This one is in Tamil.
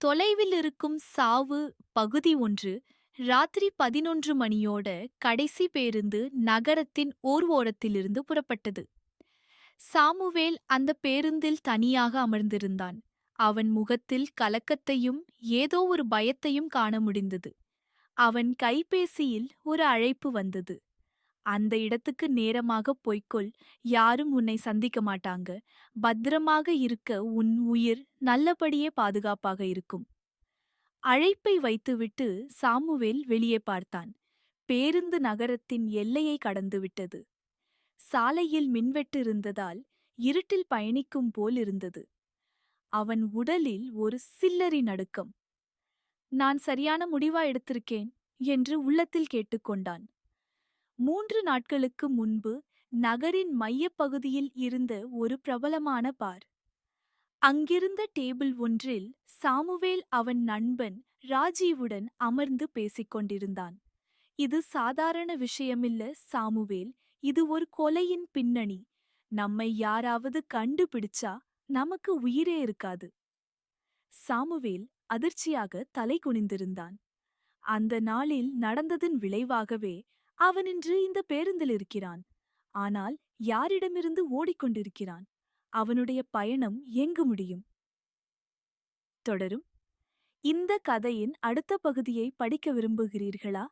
தொலைவில் இருக்கும் சாவு பகுதி ஒன்று ராத்திரி பதினொன்று மணியோட கடைசி பேருந்து நகரத்தின் ஓர் ஓரத்திலிருந்து புறப்பட்டது. சாமுவேல் அந்த பேருந்தில் தனியாக அமர்ந்திருந்தான். அவன் முகத்தில் கலக்கத்தையும் ஏதோ ஒரு பயத்தையும் காண முடிந்தது. அவன் கைபேசியில் ஒரு அழைப்பு வந்தது. அந்த இடத்துக்கு நேரமாக போய்க்கொள். யாரும் உன்னை சந்திக்க மாட்டாங்க. பத்திரமாக இருக்க உன் உயிர் நல்லபடியே பாதுகாப்பாக இருக்கும். அழைப்பை வைத்துவிட்டு சாமுவேல் வெளியே பார்த்தான். பேருந்து நகரத்தின் எல்லையை கடந்துவிட்டது சாலையில் மின்வெட்டு இருந்ததால் இருட்டில் பயணிக்கும் போல் இருந்தது. அவன் உடலில் ஒரு சில்லரி நடுக்கம். நான் சரியான முடிவா எடுத்திருக்கேன்? என்று உள்ளத்தில் கேட்டுக்கொண்டான். மூன்று நாட்களுக்கு முன்பு நகரின் மையப்பகுதியில் இருந்த ஒரு பிரபலமான பார். அங்கிருந்த டேபிள் ஒன்றில் சாமுவேல் அவன் நண்பன் ராஜீவுடன் அமர்ந்து பேசிக் கொண்டிருந்தான் இது சாதாரண விஷயமில்ல சாமுவேல் இது ஒரு கொலையின் பின்னணி. நம்மை யாராவது கண்டுபிடிச்சா நமக்கு உயிரே இருக்காது. சாமுவேல் அதிர்ச்சியாக தலை குனிந்திருந்தான். அந்த நாளில் நடந்ததன் விளைவாகவே அவன் இன்று இந்த பேருந்தில் இருக்கிறான். ஆனால் யாரிடமிருந்து ஓடிக்கொண்டிருக்கிறான்? அவனுடைய பயணம் எங்கு முடியும்? தொடரும். இந்த கதையின் அடுத்த பகுதியை படிக்க விரும்புகிறீர்களா?